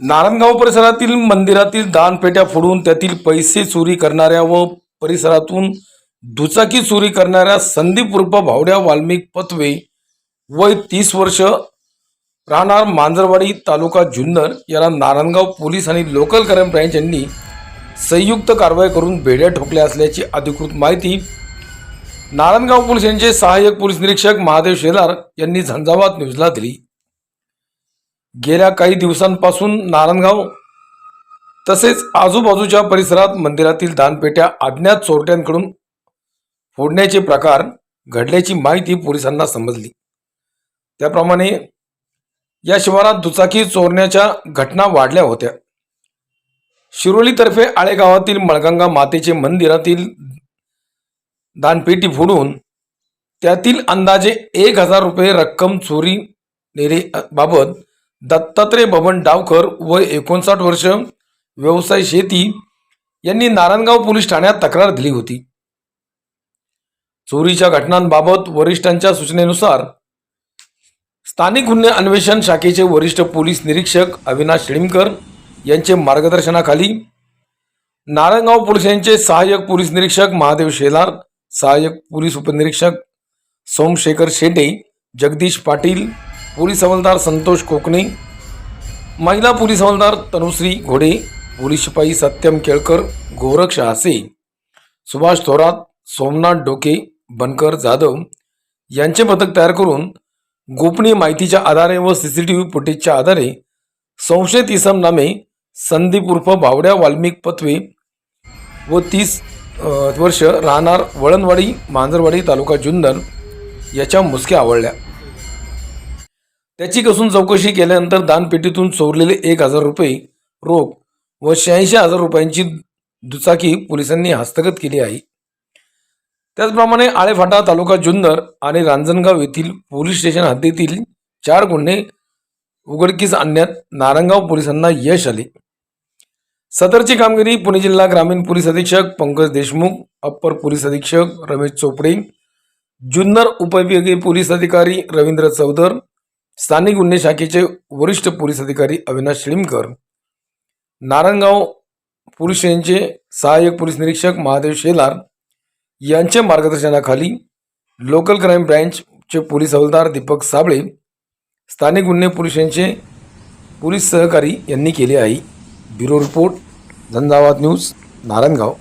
नारायणगाव परिसरातील मंदिरातील दानपेट्या फोडून त्यातील पैसे चोरी करणाऱ्या व परिसरातून दुचाकी चोरी करणाऱ्या संदीप उर्फ भावड्या वाल्मिक पथवे वय तीस वर्ष राहणार मांजरवाडी तालुका जुन्नर. याला नारायणगाव पोलीस आणि लोकल क्राईम ब्रँच यांनी संयुक्त कारवाई करून बेड्या ठोकल्या असल्याची अधिकृत माहिती नारायणगाव पोलीस यांचे सहाय्यक पोलीस निरीक्षक महादेव शेलार यांनी झंझावात न्यूजला दिली. गेल्या काही दिवसांपासून नारायणगाव तसेच आजूबाजूच्या परिसरात मंदिरातील दानपेट्या अज्ञात चोरट्यांकडून फोडण्याचे प्रकार घडल्याची माहिती पोलिसांना समजली. त्याप्रमाणे या शिवारात दुचाकी चोरण्याच्या घटना वाढल्या होत्या. शिरोलीतर्फे आळेगावातील मळगंगा मातेचे मंदिरातील दानपेटी फोडून त्यातील अंदाजे एक हजार रुपये रक्कम चोरी नेले बाबत दत्तात्रय बबन डावकर व एकोणसाठ वर्ष व्यवसाय शेती यांनी नारायणगाव पोलीस ठाण्यात तक्रार दिली होती. चोरीच्या घटनांबाबत वरिष्ठांच्या सूचनेनुसार स्थानिक गुन्हे अन्वेषण शाखेचे वरिष्ठ पोलीस निरीक्षक अविनाश शिळीमकर यांचे मार्गदर्शनाखाली नारायणगाव पोलिसांचे सहाय्यक पोलीस निरीक्षक महादेव शेलार सहाय्यक पोलीस उपनिरीक्षक सोमशेखर शेटे जगदीश पाटील पोलीस हवालदार संतोष कोकणे महिला पोलीस हवालदार तनुश्री घोडे पोलीस शिपाई सत्यम केळकर गोरख शहासे सुभाष थोरात सोमनाथ डोके बनकर जाधव यांचे पथक तयार करून गोपनीय माहितीच्या आधारे व सी सी टी व्ही फुटेजच्या आधारे संशयित इसम नामे संदीप उर्फ भावड्या वाल्मिक पथवे व तीस वर्ष राहणार वळणवाडी मांजरवाडी तालुका जुन्नर याच्या मुसक्या आवडल्या त्याची कसून चौकशी केल्यानंतर दानपेटीतून चोरलेले एक हजार रुपये रोख व शहाऐंशी हजार रुपयांची दुचाकी पोलिसांनी हस्तगत केली आहे. त्याचप्रमाणे आळेफाटा तालुका जुन्नर आणि रांजणगाव येथील पोलीस स्टेशन हद्दीतील चार गुन्हे उघडकीस आणण्यात नारंगाव पोलिसांना यश आले. सदरची कामगिरी पुणे जिल्हा ग्रामीण पोलीस अधीक्षक पंकज देशमुख अप्पर पोलीस अधीक्षक रमेश चोपडे जुन्नर उपविभागीय पोलीस अधिकारी रवींद्र चौधर स्थानिक गुन्हे शाखेचे वरिष्ठ पोलीस अधिकारी अविनाश शिळीमकर नारायणगाव पोलीस यांचे सहाय्यक पोलीस निरीक्षक महादेव शेलार यांच्या मार्गदर्शनाखाली लोकल क्राईम ब्रँचचे पोलीस हवालदार दीपक साबळे स्थानिक गुन्हे पोलीस यांचे पोलीस सहकारी यांनी केले आहे. Bureau report Zanzavat news Narayangaon